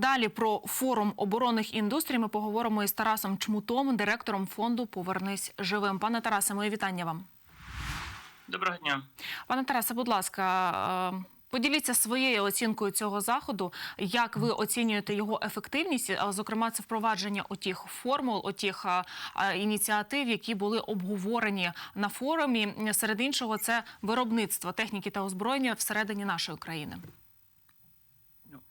Далі про форум оборонних індустрій ми поговоримо із Тарасом Чмутом, директором фонду Повернись живим. Пане Тарасе, моє вітання вам. Доброго дня. Пане Тарасе, будь ласка, е, поділіться своєю оцінкою цього заходу. Як ви оцінюєте його ефективність? Зокрема, це впровадження отіх формул, отіх а, а, ініціатив, які були обговорені на форумі. Серед іншого, це виробництво техніки та озброєння всередині нашої країни.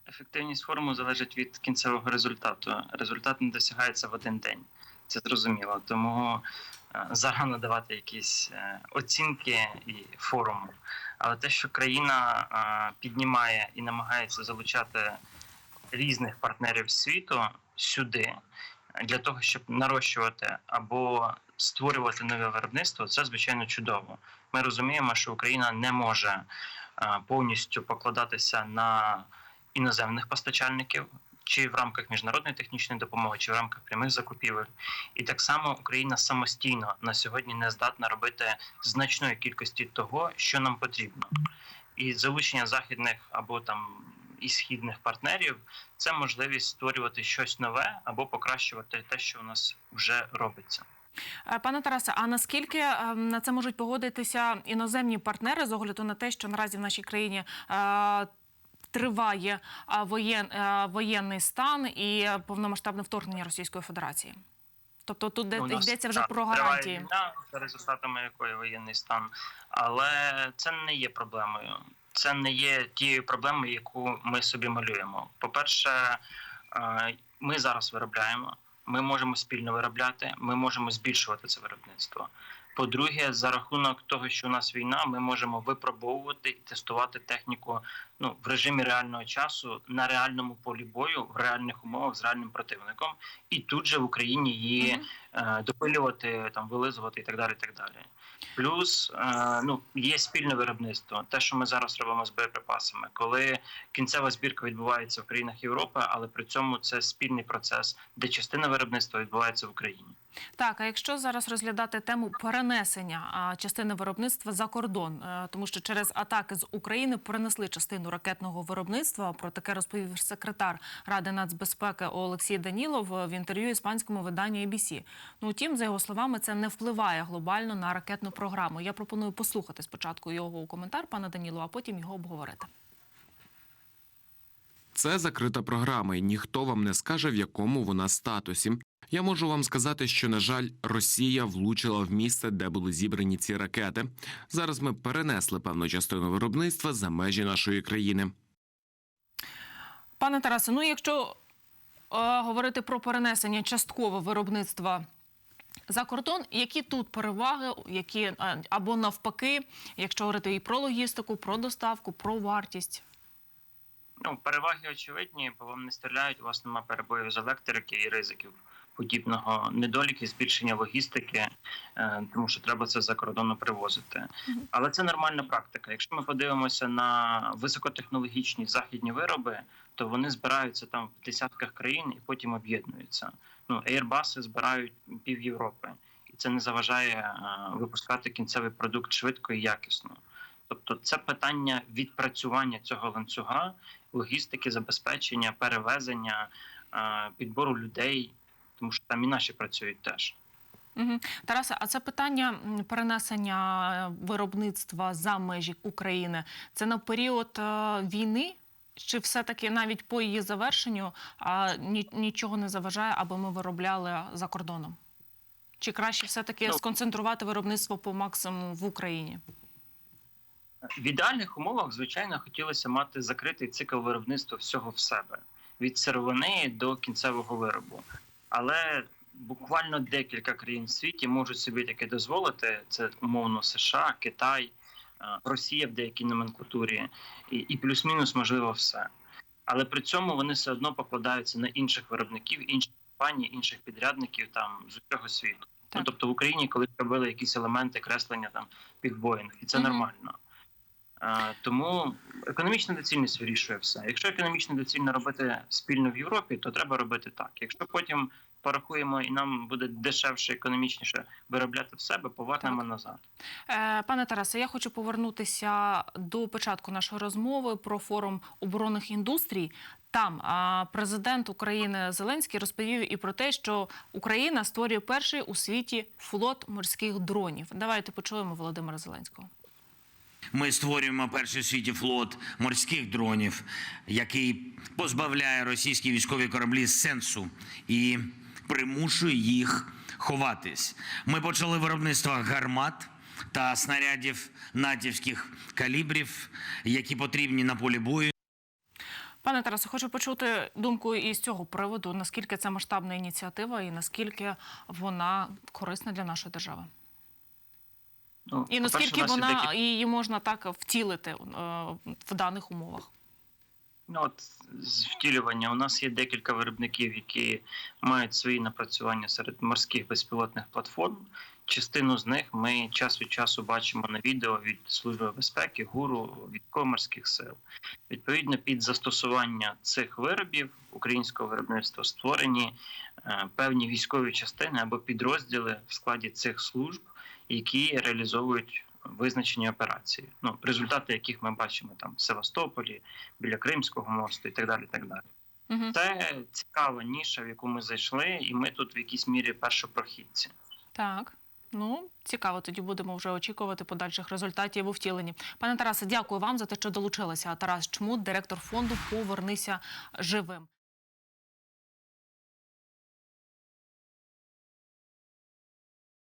Ефективність форуму залежить від кінцевого результату. Результат не досягається в один день. Це зрозуміло. Тому е, зарано давати якісь е, оцінки і форуму. Але те, що країна е, піднімає і намагається залучати різних партнерів світу сюди для того, щоб нарощувати або створювати нове виробництво, це звичайно чудово. Ми розуміємо, що Україна не може повністю покладатися на іноземних постачальників. Чи в рамках міжнародної технічної допомоги, чи в рамках прямих закупівель, і так само Україна самостійно на сьогодні не здатна робити значної кількості того, що нам потрібно, і залучення західних або там і східних партнерів це можливість створювати щось нове або покращувати те, що у нас вже робиться. Е, Пане Тарасе, а наскільки е, на це можуть погодитися іноземні партнери з огляду на те, що наразі в нашій країні е, триває воєн, воєнний стан і повномасштабне вторгнення Російської Федерації? Тобто тут де- нас, йдеться вже так, про гарантії. війна, за результатами якої воєнний стан, але це не є проблемою. Це не є тією проблемою, яку ми собі малюємо. По-перше, е, ми зараз виробляємо, ми можемо спільно виробляти, ми можемо збільшувати це виробництво. По-друге, за рахунок того, що у нас війна, ми можемо випробовувати і тестувати техніку ну в режимі реального часу на реальному полі бою, в реальних умовах з реальним противником, і тут же в Україні її Мгм. е, допилювати, там вилизувати і так далі. І так далі. Плюс е, ну є спільне виробництво, те, що ми зараз робимо з боєприпасами, коли кінцева збірка відбувається в країнах Європи, але при цьому це спільний процес, де частина виробництва відбувається в Україні. Так, а якщо зараз розглядати тему перенесення частини виробництва за кордон, е, тому що через атаки з України перенесли частину ракетного виробництва. Про таке розповів секретар Ради нацбезпеки Олексій Данілов в інтерв'ю іспанському виданню ABC. Ну втім, за його словами, це не впливає глобально на ракетну програму. Я пропоную послухати спочатку його коментар, пана Данілова, а потім його обговорити. Це закрита програма, і ніхто вам не скаже, в якому вона статусі. Я можу вам сказати, що, на жаль, Росія влучила в місце, де були зібрані ці ракети. Зараз ми перенесли певну частину виробництва за межі нашої країни. Пане Тарасе, ну якщо е, говорити про перенесення часткового виробництва за кордон, які тут переваги, які е, або навпаки, якщо говорити і про логістику, про доставку, про вартість. Ну, переваги очевидні, бо вам не стріляють, у вас немає перебоїв з електрики і ризиків подібного недоліки, збільшення логістики, е, тому що треба це за кордону привозити. Але це нормальна практика. Якщо ми подивимося на високотехнологічні західні вироби, то вони збираються там в десятках країн і потім об'єднуються. Ну, Airbus збирають пів Європи, і це не заважає е, випускати кінцевий продукт швидко і якісно. Тобто, це питання відпрацювання цього ланцюга, логістики, забезпечення, перевезення, е, підбору людей, тому що там і наші працюють теж. Угу. Тарасе, а це питання перенесення е, виробництва за межі України. Це на період е, війни? Чи все-таки навіть по її завершенню а, нічого не заважає, аби ми виробляли за кордоном? Чи краще все-таки Ну, сконцентрувати виробництво по максимуму в Україні? В ідеальних умовах, звичайно, хотілося мати закритий цикл виробництва всього в себе від сировини до кінцевого виробу. Але буквально декілька країн в світі можуть собі таке дозволити. Це умовно США, Китай, е, Росія в деякій номенклатурі, і, і плюс-мінус можливо все. Але при цьому вони все одно покладаються на інших виробників, інших компаній, інших підрядників там з усього світу. Ну, тобто в Україні, коли робили якісь елементи креслення там пікбоїнг, і це Мгм. нормально. Тому економічна доцільність вирішує все. Якщо економічно доцільно робити спільно в Європі, то треба робити так. Якщо потім порахуємо і нам буде дешевше, економічніше виробляти в себе, повернемо назад. Е, Пане Тарасе, я хочу повернутися до початку нашої розмови про форум оборонних індустрій. Там президент України Зеленський розповів і про те, що Україна створює перший у світі флот морських дронів. Давайте почуємо Володимира Зеленського. Ми створюємо перший у світі флот морських дронів, який позбавляє російські військові кораблі сенсу і примушує їх ховатись. Ми почали виробництво гармат та снарядів натівських калібрів, які потрібні на полі бою. Пане Тарасе, хочу почути думку із цього приводу. Наскільки це масштабна ініціатива і наскільки вона корисна для нашої держави? Ну, І наскільки вона її можна так втілити е, в даних умовах? Ну, от з втілювання у нас є декілька виробників, які мають свої напрацювання серед морських безпілотних платформ. Частину з них ми час від часу бачимо на відео від Служби безпеки, гуру військово-морських сил. Відповідно, під застосування цих виробів українського виробництва створені е, певні військові частини або підрозділи в складі цих служб, які реалізовують визначені операції. Ну, результати яких ми бачимо там в Севастополі, біля Кримського мосту і так далі. Так далі. Угу. Це цікава ніша, в яку ми зайшли, і ми тут в якійсь мірі першопрохідці. Так. Ну, цікаво, тоді будемо вже очікувати подальших результатів у втіленні. Пане Тарасе, дякую вам за те, що долучилися. Тарас Чмут, директор фонду Повернися живим.